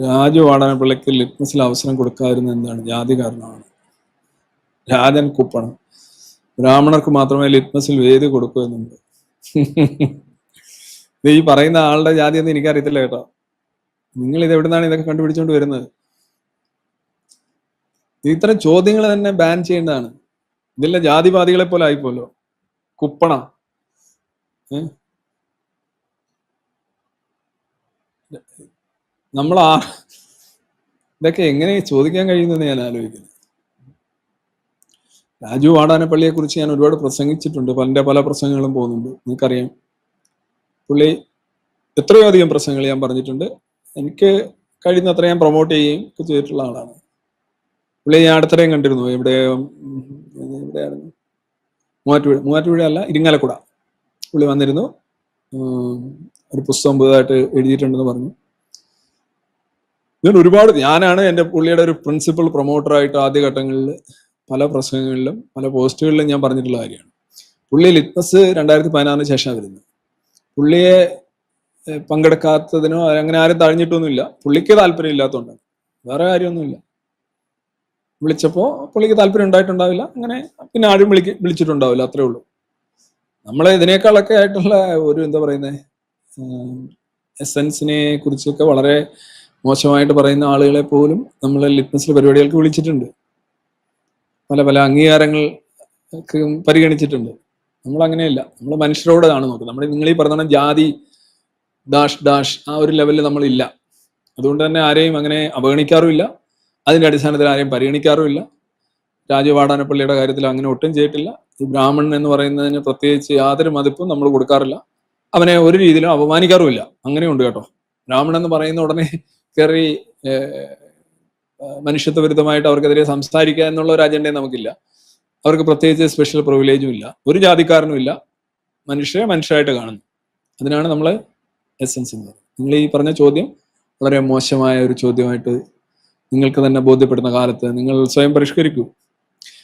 രാജു വാടാനപ്പിള്ളയ്ക്ക് ലിറ്റ്മസിൽ അവസരം കൊടുക്കാതിരുന്ന എന്താണ്? ജാതി കാരണമാണ്. രാജൻ കുപ്പണം. ബ്രാഹ്മണർക്ക് മാത്രമേ ലിറ്റ്മസിൽ വേദി കൊടുക്കൂ എന്നുണ്ട്. ഈ പറയുന്ന ആളുടെ ജാതി എന്ന് എനിക്കറിയത്തില്ല കേട്ടോ. നിങ്ങൾ ഇത് എവിടുന്നാണ് ഇതൊക്കെ കണ്ടുപിടിച്ചുകൊണ്ട് വരുന്നത്? ഇത്തരം ചോദ്യങ്ങൾ തന്നെ ബാൻ ചെയ്യേണ്ടതാണ്. ഇതിലെ ജാതിവാദികളെ പോലെ ആയിപ്പോലോ? കുപ്പണ. ഏ? നമ്മൾ ആ ഇതൊക്കെ എങ്ങനെ ചോദിക്കാൻ കഴിയുന്നെന്ന് ഞാൻ ആലോചിക്കുന്നു. രാജു വാടാനപ്പള്ളിയെ കുറിച്ച് ഞാൻ ഒരുപാട് പ്രസംഗിച്ചിട്ടുണ്ട്. പല പല പ്രസംഗങ്ങളും പോകുന്നുണ്ട്. നിങ്ങൾക്കറിയാം. പുള്ളി എത്രയോ അധികം പ്രസംഗങ്ങൾ ഞാൻ പറഞ്ഞിട്ടുണ്ട്. എനിക്ക് കഴിയുന്നത്ര ഞാൻ പ്രൊമോട്ട് ചെയ്യുകയും ചെയ്തിട്ടുള്ള ആളാണ്. പുള്ളി ഞാൻ അടുത്തിടെയും കണ്ടിരുന്നു. ഇവിടെ എവിടെയായിരുന്നു? മൂവാറ്റുപുഴ മൂവാറ്റുപുഴ അല്ല ഇരിങ്ങാലക്കുട. പുള്ളി വന്നിരുന്നു. ഒരു പുസ്തകം പുതുതായിട്ട് എഴുതിയിട്ടുണ്ടെന്ന് പറഞ്ഞു. ഞാൻ ഒരുപാട് ഞാനാണ് എന്റെ പുള്ളിയുടെ ഒരു പ്രിൻസിപ്പൽ പ്രൊമോട്ടറായിട്ട് ആദ്യഘട്ടങ്ങളിൽ പല പ്രസംഗങ്ങളിലും പല പോസ്റ്റുകളിലും ഞാൻ പറഞ്ഞിട്ടുള്ള കാര്യമാണ്. പുള്ളി ലിറ്റ്മസ് രണ്ടായിരത്തി പതിനാറിന് ശേഷം വരുന്നത്. പുള്ളിയെ പങ്കെടുക്കാത്തതിനോ അങ്ങനെ ആരും തഴഞ്ഞിട്ടൊന്നുമില്ല. പുള്ളിക്ക് താല്പര്യം ഇല്ലാത്തതുകൊണ്ടാണ് വേറെ കാര്യമൊന്നുമില്ല. വിളിച്ചപ്പോൾ പുള്ളിക്ക് താല്പര്യം ഉണ്ടായിട്ടുണ്ടാവില്ല. അങ്ങനെ പിന്നെ ആരും വിളിക്ക് വിളിച്ചിട്ടുണ്ടാവില്ല. അത്രേ ഉള്ളൂ. നമ്മൾ ഇതിനേക്കാളൊക്കെ ആയിട്ടുള്ള ഒരു എന്താ പറയുന്നത് എസൻസിനെ കുറിച്ചൊക്കെ വളരെ മോശമായിട്ട് പറയുന്ന ആളുകളെ പോലും നമ്മൾ ലിറ്റ്മസിലെ പരിപാടികൾക്ക് വിളിച്ചിട്ടുണ്ട്. പല പല അംഗീകാരങ്ങൾ പരിഗണിച്ചിട്ടുണ്ട്. നമ്മൾ അങ്ങനെയല്ല. നമ്മൾ മനുഷ്യരോടാണ് നോക്കുന്നത്. നമ്മൾ നിങ്ങൾ ഈ പറഞ്ഞ ജാതി ഡാഷ് ഡാഷ് ആ ഒരു ലെവലിൽ നമ്മളില്ല അതുകൊണ്ട് തന്നെ ആരെയും അങ്ങനെ അവഗണിക്കാറുമില്ല. അതിന്റെ അടിസ്ഥാനത്തിൽ ആരെയും പരിഗണിക്കാറുമില്ല. രാജു വാടാനപ്പള്ളിയുടെ കാര്യത്തിൽ അങ്ങനെ ഒട്ടും ചെയ്തിട്ടില്ല. ഈ ബ്രാഹ്മണൻ എന്ന് പറയുന്നതിന് പ്രത്യേകിച്ച് യാതൊരു മതിപ്പും നമ്മൾ കൊടുക്കാറില്ല. അവനെ ഒരു രീതിയിലും അപമാനിക്കാറുമില്ല. അങ്ങനെയുണ്ട് കേട്ടോ. ബ്രാഹ്മണൻ എന്ന് പറയുന്ന ഉടനെ കയറി മനുഷ്യത്വ വിരുദ്ധമായിട്ട് അവർക്കെതിരെ സംസാരിക്കുക എന്നുള്ള ഒരു അജണ്ടയും നമുക്കില്ല. അവർക്ക് പ്രത്യേകിച്ച് സ്പെഷ്യൽ പ്രിവിലേജും ഇല്ല. ഒരു ജാതിക്കാരനും ഇല്ല. മനുഷ്യരെ മനുഷ്യരായിട്ട് കാണുന്നു. അതിനാണ് നമ്മൾ എസെൻസ് എന്ന് നിങ്ങൾ ഈ പറഞ്ഞ ചോദ്യം വളരെ മോശമായ ഒരു ചോദ്യമായിട്ട് നിങ്ങൾക്ക് തന്നെ ബോധ്യപ്പെടുന്ന കാലത്ത് നിങ്ങൾ സ്വയം പരിഷ്കരിക്കൂ.